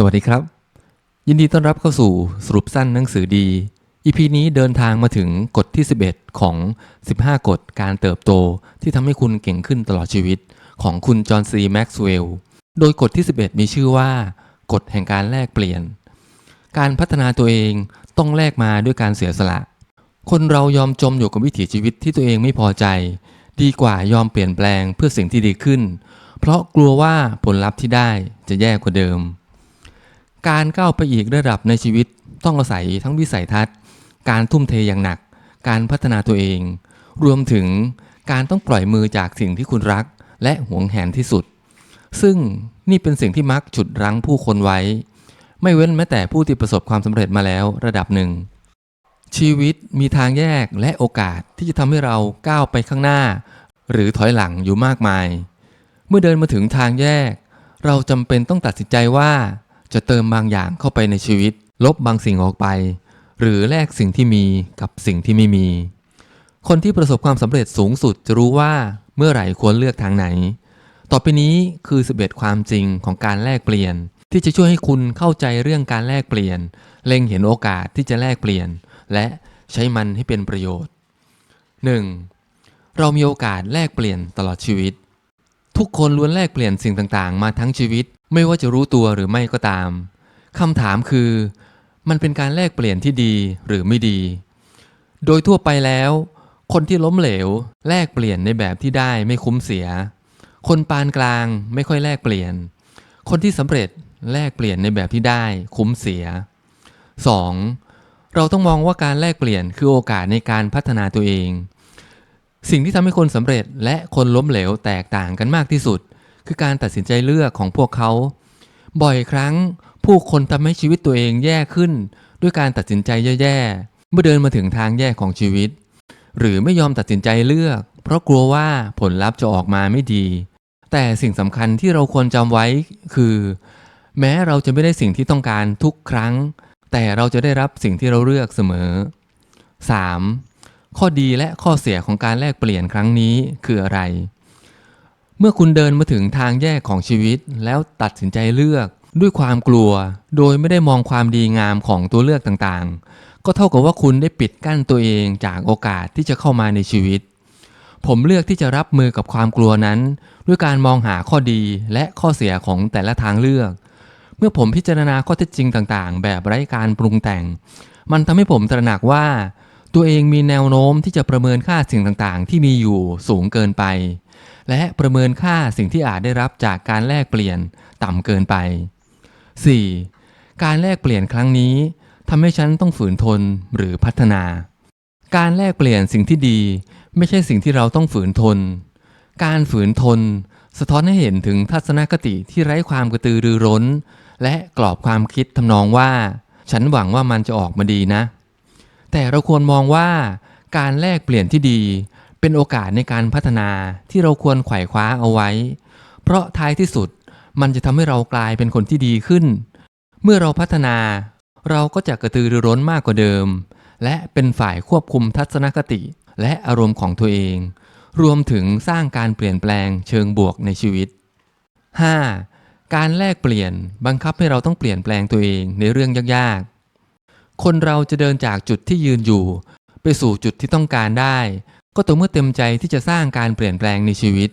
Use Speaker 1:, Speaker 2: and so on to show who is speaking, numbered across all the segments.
Speaker 1: สวัสดีครับ ยินดีต้อนรับเข้าสู่สรุปสั้นหนังสือดี EP นี้เดินทางมาถึงกฎที่ 11 ของ 15 กฎการเติบโตที่ทำให้คุณเก่งขึ้นตลอดชีวิต ของคุณจอห์นซีแม็กซ์เวลล์โดยกฎที่ 11 มีชื่อว่า กฎแห่งการแลกเปลี่ยน การพัฒนาตัวเองต้องแลกมาด้วยการเสียสละ คนเรายอมจมอยู่กับวิถีชีวิตที่ตัวเองไม่พอใจ ดีกว่ายอมเปลี่ยนแปลงเพื่อสิ่งที่ดีขึ้น เพราะกลัวว่าผลลัพธ์ที่ได้จะแย่กว่าเดิม การก้าวไปอีกระดับในชีวิตต้องอาศัยทั้งวิสัยทัศน์ การทุ่มเทอย่างหนัก การพัฒนาตัวเอง รวมถึงการต้องปล่อยมือจากสิ่งที่คุณรัก และหวงแหนที่สุด ซึ่งนี่เป็นสิ่งที่มักฉุดรั้งผู้คนไว้ ไม่เว้นแม้แต่ผู้ที่ประสบความสำเร็จมาแล้วระดับหนึ่ง ชีวิตมีทางแยกและโอกาสที่จะทำให้เราก้าวไปข้างหน้า หรือถอยหลังอยู่มากมาย เมื่อเดินมาถึงทางแยก เราจำเป็นต้องตัดสินใจว่า จะเติมบางอย่างเข้าไปในชีวิต ลบบางสิ่งออกไป หรือแลกสิ่งที่มีกับสิ่งที่ไม่มี คนที่ประสบความสำเร็จสูงสุดจะรู้ว่าเมื่อไหร่ควรเลือกทางไหน ต่อไปนี้คือ11ความจริงของการแลกเปลี่ยน ที่จะช่วยให้คุณเข้าใจเรื่องการแลกเปลี่ยน เล็งเห็นโอกาสที่จะแลกเปลี่ยน และใช้มันให้เป็นประโยชน์ 1. เรามีโอกาสแลกเปลี่ยนตลอดชีวิต ทุกคนล้วนแลกเปลี่ยนสิ่งต่างๆ มาทั้งชีวิต ไม่ว่าจะรู้ตัวหรือไม่ก็ตามคำถามคือ มันเป็นการแลกเปลี่ยนที่ดีหรือไม่ดี โดยทั่วไปแล้ว คนที่ล้มเหลว แลกเปลี่ยนในแบบที่ได้ไม่คุ้มเสีย คนปานกลางไม่ค่อยแลกเปลี่ยน คนที่สำเร็จแลกเปลี่ยนในแบบที่ได้คุ้มเสีย 2. เราต้องมองว่าการแลกเปลี่ยนคือโอกาสในการพัฒนาตัวเอง สิ่งที่ทำให้คนสำเร็จและคนล้มเหลวแตกต่างกันมากที่สุด คือการตัดสินใจเลือกของพวกเขา บ่อยครั้งผู้คนทำให้ชีวิตตัวเองแย่ขึ้น ด้วยการตัดสินใจแย่ๆเมื่อเดินมาถึงทางแย่ของชีวิต หรือไม่ยอมตัดสินใจเลือก เพราะกลัวว่าผลลัพธ์จะออกมาไม่ดี แต่สิ่งสำคัญที่เราควรจำไว้คือ แม้เราจะไม่ได้สิ่งที่ต้องการทุกครั้ง แต่เราจะได้รับสิ่งที่เราเลือกเสมอ 3. ข้อดีและข้อเสียของการแลกเปลี่ยนครั้งนี้คืออะไร เมื่อคุณเดินมาถึงทางแยกของชีวิต แล้วตัดสินใจเลือก ด้วยความกลัว โดยไม่ได้มองความดีงามของตัวเลือกต่างๆ ก็เท่ากับว่าคุณได้ปิดกั้นตัวเองจากโอกาสที่จะเข้ามาในชีวิต ผมเลือกที่จะรับมือกับความกลัวนั้น ด้วยการมองหาข้อดีและข้อเสียของแต่ละทางเลือก เมื่อผมพิจารณาข้อเท็จจริงต่างๆ แบบไร้การปรุงแต่ง มันทำให้ผมตระหนักว่า ตัวเองมีแนวโน้มที่จะประเมินค่าสิ่งต่างๆ ที่มีอยู่สูงเกินไป และประเมินค่าสิ่งที่อาจได้รับจากการแลกเปลี่ยนต่ำเกินไป 4. การแลกเปลี่ยนครั้งนี้ทำให้ฉันต้องฝืนทนหรือพัฒนา การแลกเปลี่ยนสิ่งที่ดี ไม่ใช่สิ่งที่เราต้องฝืนทน การฝืนทน สะท้อนให้เห็นถึงทัศนคติที่ไร้ความกระตือรือร้น และกรอบความคิดทำนองว่า ฉันหวังว่ามันจะออกมาดีนะ แต่เราควรมองว่าการแลกเปลี่ยนที่ดี เป็นโอกาสในการพัฒนาที่เราควรไขว่คว้าเอาไว้ เพราะท้ายที่สุดมันจะทำให้เรากลายเป็นคนที่ดีขึ้น เมื่อเราพัฒนา เราก็จะกระตือรือร้นมากกว่าเดิม และเป็นฝ่ายควบคุมทัศนคติ และอารมณ์ของตัวเอง รวมถึงสร้างการเปลี่ยนแปลงเชิงบวกในชีวิต 5. การแลกเปลี่ยนบังคับให้เราต้องเปลี่ยนแปลงตัวเองในเรื่องยากๆ คนเราจะเดินจากจุดที่ยืนอยู่ ไปสู่จุดที่ต้องการได้ ก็ต่อเมื่อเต็มใจที่จะสร้างการเปลี่ยนแปลงในชีวิต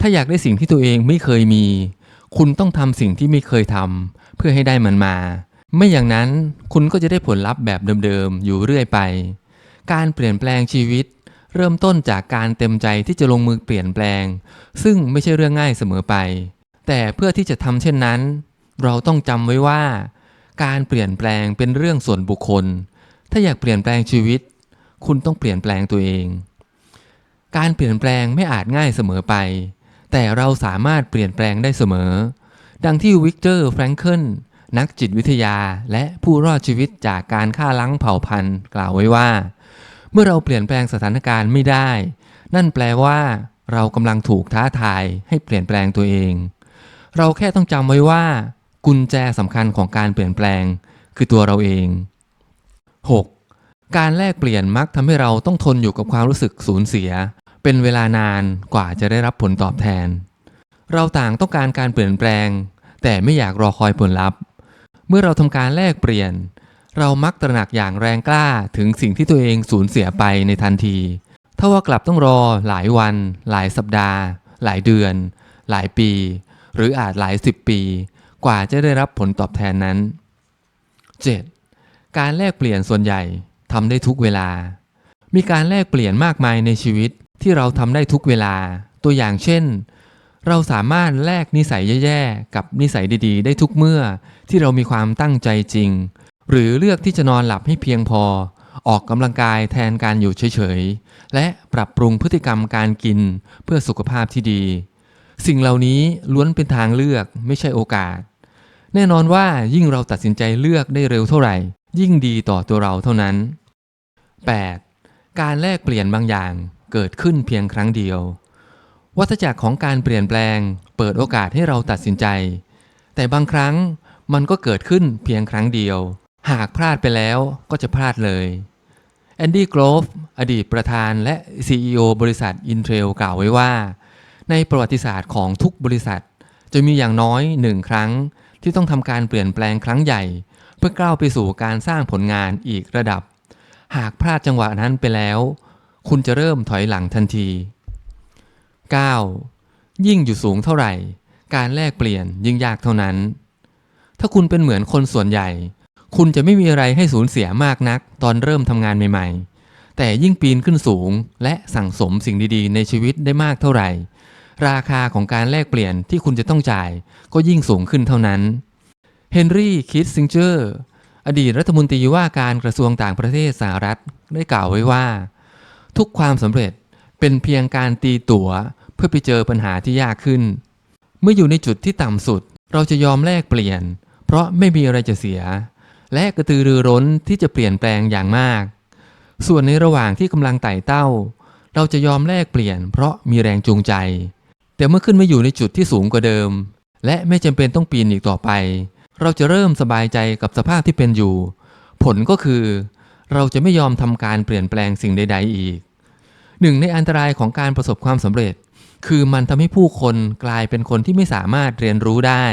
Speaker 1: ถ้าอยากได้สิ่งที่ตัวเองไม่เคยมี คุณต้องทำสิ่งที่ไม่เคยทำเพื่อให้ได้มันมา ไม่อย่างนั้นคุณก็จะได้ผลลัพธ์แบบเดิมๆอยู่เรื่อยไป การเปลี่ยนแปลงชีวิต เริ่มต้นจากการเต็มใจที่จะลงมือเปลี่ยนแปลง ซึ่งไม่ใช่เรื่องง่ายเสมอไป แต่เพื่อที่จะทำเช่นนั้น เราต้องจำไว้ว่า การเปลี่ยนแปลงเป็นเรื่องส่วนบุคคล ถ้าอยากเปลี่ยนแปลงชีวิต คุณต้องเปลี่ยนแปลงตัวเอง การเปลี่ยนแปลงไม่อาจง่ายเสมอไป แต่เราสามารถเปลี่ยนแปลงได้เสมอ ดังที่วิกเตอร์แฟรงเคิลนักจิตวิทยาและผู้รอดชีวิตจากการฆ่าล้างเผ่าพันธุ์กล่าวไว้ว่า เมื่อเราเปลี่ยนแปลงสถานการณ์ไม่ได้ นั่นแปลว่า เรากำลังถูกท้าทายให้เปลี่ยนแปลงตัวเอง เราแค่ต้องจำไว้ว่า กุญแจสำคัญของการเปลี่ยนแปลง คือตัวเราเอง 6. การแลกเปลี่ยนมักทำให้เราต้องทนอยู่กับความรู้สึกสูญเสีย เป็นเวลานานกว่าจะได้รับผลตอบแทน เราต่างต้องการการเปลี่ยนแปลง แต่ไม่อยากรอคอยผลลัพธ์ เมื่อเราทำการแลกเปลี่ยน เรามักตระหนักอย่างแรงกล้าถึงสิ่งที่ตัวเองสูญเสียไปในทันที ถ้าว่ากลับต้องรอหลายวัน หลายสัปดาห์ หลายเดือน หลายปี หรืออาจหลายสิบปี กว่าจะได้รับผลตอบแทนนั้น 7. การแลกเปลี่ยนส่วนใหญ่ทำได้ทุกเวลา มีการแลกเปลี่ยนมากมายในชีวิต ที่เราทำได้ทุกเวลา ตัวอย่างเช่น เราสามารถแลกนิสัยแย่ๆ กับนิสัยดีๆ ได้ทุกเมื่อที่เรามีความตั้งใจจริง หรือเลือกที่จะนอนหลับให้เพียงพอ ออกกำลังกายแทนการอยู่เฉยๆ และปรับปรุงพฤติกรรมการกินเพื่อสุขภาพที่ดี สิ่งเหล่านี้ล้วนเป็นทางเลือกไม่ใช่โอกาส แน่นอนว่ายิ่งเราตัดสินใจเลือกได้เร็วเท่าไหร่ ยิ่งดีต่อตัวเราเท่านั้น 8. การแลกเปลี่ยนบางอย่างเกิดขึ้นเพียงครั้งเดียว วัฏจักรของการเปลี่ยนแปลง เปิดโอกาสให้เราตัดสินใจ แต่บางครั้งมันก็เกิดขึ้นเพียงครั้งเดียว หากพลาดไปแล้วก็จะพลาดเลยแอนดี้โกลฟอดีตประธานและ CEO บริษัท Intel กล่าวไว้ว่า ในประวัติศาสตร์ของทุกบริษัท จะมีอย่างน้อยหนึ่งครั้ง ที่ต้องทำการเปลี่ยนแปลงครั้งใหญ่ เพื่อก้าวไปสู่การสร้างผลงานอีกระดับ หากพลาดจังหวะนั้นไปแล้ว คุณจะเริ่มถอยหลังทันที 9. ยิ่งอยู่สูงเท่าไหร่ การแลกเปลี่ยนยิ่งยากเท่านั้น ถ้าคุณเป็นเหมือนคนส่วนใหญ่ คุณจะไม่มีอะไรให้สูญเสียมากนัก ตอนเริ่มทำงานใหม่ ๆ แต่ยิ่งปีนขึ้นสูง และสั่งสมสิ่งดีๆ ในชีวิตได้มากเท่าไหร่ ราคาของการแลกเปลี่ยนที่คุณจะต้องจ่าย ก็ยิ่งสูงขึ้นเท่านั้น เฮนรี่ คิสซิงเจอร์ อดีตรัฐมนตรีว่าการกระทรวงต่างประเทศสหรัฐได้กล่าวไว้ว่า ทุกความสำเร็จเป็นเพียงการตีตั๋ว เพื่อไปเจอปัญหาที่ยากขึ้น เมื่ออยู่ในจุดที่ต่ำสุด เราจะยอมแลกเปลี่ยน เพราะไม่มีอะไรจะเสีย และกระตือรือร้นที่จะเปลี่ยนแปลงอย่างมาก ส่วนในระหว่างที่กำลังไต่เต้า เราจะยอมแลกเปลี่ยน เพราะมีแรงจูงใจ แต่เมื่อขึ้นมาอยู่ในจุดที่สูงกว่าเดิม และไม่จำเป็นต้องปีนอีกต่อไป เราจะเริ่มสบายใจกับสภาพที่เป็นอยู่ ผลก็คือ เราจะไม่ยอมทำการเปลี่ยนแปลงสิ่งใด ๆ อีก หนึ่งในอันตรายของการประสบความสำเร็จ คือมันทำให้ผู้คนกลายเป็นคนที่ไม่สามารถเรียนรู้ได้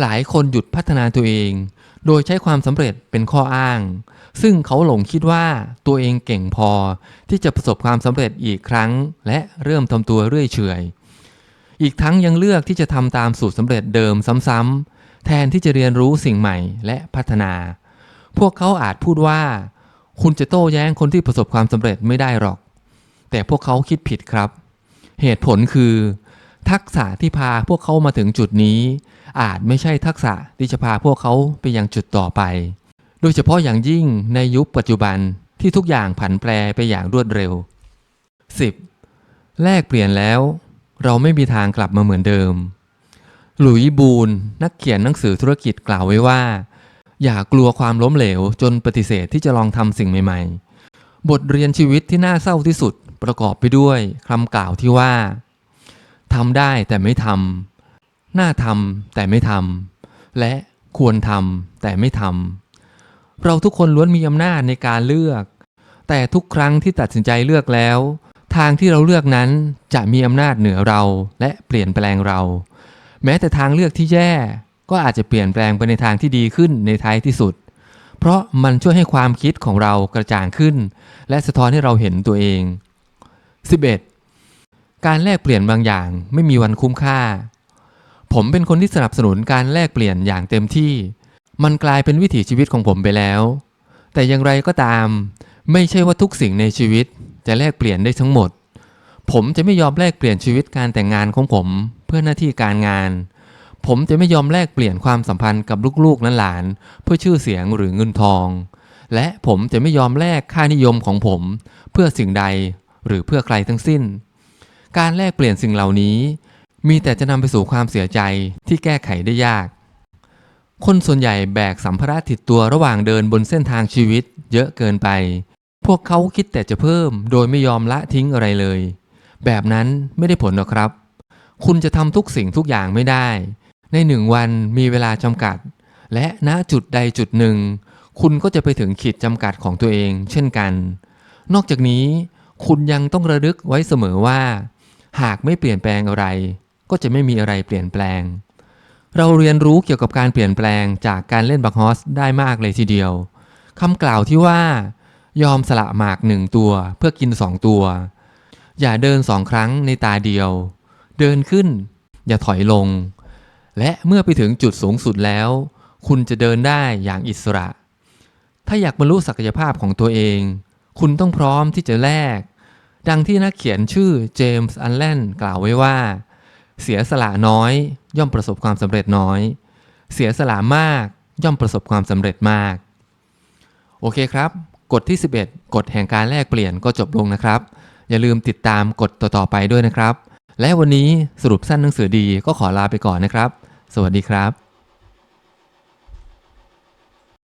Speaker 1: หลายคนหยุดพัฒนาตัวเอง โดยใช้ความสำเร็จเป็นข้ออ้าง ซึ่งเขาหลงคิดว่าตัวเองเก่งพอที่จะประสบความสำเร็จอีกครั้ง และเริ่มทำตัวเรื่อยเฉยอีกทั้งยังเลือกที่จะทำตามสูตรสำเร็จเดิมซ้ำๆแทนที่จะเรียนรู้สิ่งใหม่และพัฒนา พวกเขาอาจพูดว่า คุณจะโต้แย้งคนที่ประสบความสำเร็จไม่ได้หรอก แต่พวกเขาคิดผิดครับ เหตุผลคือ ทักษะที่พาพวกเขามาถึงจุดนี้ อาจไม่ใช่ทักษะที่จะพาพวกเขาไปยังจุดต่อไป โดยเฉพาะอย่างยิ่งในยุคปัจจุบันที่ทุกอย่างผันแปรไปอย่างรวดเร็ว 10. แลกเปลี่ยนแล้ว เราไม่มีทางกลับมาเหมือนเดิม หลุยส์บูนนักเขียนหนังสือธุรกิจกล่าวไว้ว่า อย่ากลัวความล้มเหลวจนปฏิเสธที่จะลองทำสิ่งใหม่ๆ บทเรียนชีวิตที่น่าเศร้าที่สุดประกอบไปด้วยคำกล่าวที่ว่าทำได้แต่ไม่ทำน่าทำแต่ไม่ทำและควรทำแต่ไม่ทำเราทุกคนล้วนมีอำนาจในการเลือก แต่ทุกครั้งที่ตัดสินใจเลือกแล้ว ทางที่เราเลือกนั้นจะมีอำนาจเหนือเราและเปลี่ยนแปลงเรา แม้แต่ทางเลือกที่แย่ ก็อาจจะเปลี่ยนแปลงไปในทางที่ดีขึ้นในท้ายที่สุด เพราะมันช่วยให้ความคิดของเรากระจ่างขึ้น และสะท้อนให้เราเห็นตัวเอง 11. การแลกเปลี่ยนบางอย่างไม่มีวันคุ้มค่า ผมเป็นคนที่สนับสนุนการแลกเปลี่ยนอย่างเต็มที่ มันกลายเป็นวิถีชีวิตของผมไปแล้ว แต่อย่างไรก็ตาม ไม่ใช่ว่าทุกสิ่งในชีวิตจะแลกเปลี่ยนได้ทั้งหมด ผมจะไม่ยอมแลกเปลี่ยนชีวิตการแต่งงานของผม เพื่อหน้าที่การงาน ผมจะไม่ยอมแลกเปลี่ยนความสัมพันธ์กับลูกๆหลานๆเพื่อชื่อเสียงหรือเงินทอง และผมจะไม่ยอมแลกค่านิยมของผม เพื่อสิ่งใดหรือเพื่อใครทั้งสิ้น การแลกเปลี่ยนสิ่งเหล่านี้ มีแต่จะนำไปสู่ความเสียใจที่แก้ไขได้ยาก คนส่วนใหญ่แบกสัมภาระติดตัวระหว่างเดินบนเส้นทางชีวิต เยอะเกินไป พวกเขาคิดแต่จะเพิ่ม โดยไม่ยอมละทิ้งอะไรเลย แบบนั้นไม่ได้ผลหรอกครับ คุณจะทำทุกสิ่งทุกอย่างไม่ได้ ในหนึ่งวันมีเวลาจำกัด และณจุดใดจุดหนึ่ง คุณก็จะไปถึงขีดจำกัดของตัวเอง เช่นกัน นอกจากนี้ คุณยังต้องระลึกไว้เสมอว่า หากไม่เปลี่ยนแปลงอะไร ก็จะไม่มีอะไรเปลี่ยนแปลง เราเรียนรู้เกี่ยวกับการเปลี่ยนแปลงจากการเล่นบักฮอสได้มากเลยทีเดียวคำกล่าวที่ว่า ยอมสละหมากหนึ่งตัวเพื่อกินสองตัว อย่าเดินสองครั้งในตาเดียว เดินขึ้น อย่าถอยลง และเมื่อไปถึงจุดสูงสุดแล้ว คุณจะเดินได้อย่างอิสระ ถ้าอยากบรรลุศักยภาพของตัวเอง คุณต้องพร้อมที่จะแลก ดังที่นักเขียนชื่อเจมส์อันแลนกล่าวไว้ว่า เสียสละน้อยย่อมประสบความสำเร็จน้อย เสียสละมากย่อมประสบความสำเร็จมาก โอเคครับ กฎที่ 11 กฎแห่งการแลกเปลี่ยนก็จบลงนะครับ อย่าลืมติดตามกฎต่อๆไปด้วยนะครับ และวันนี้สรุปสั้นหนังสือดีก็ขอลาไปก่อนนะครับ วัสดีครับ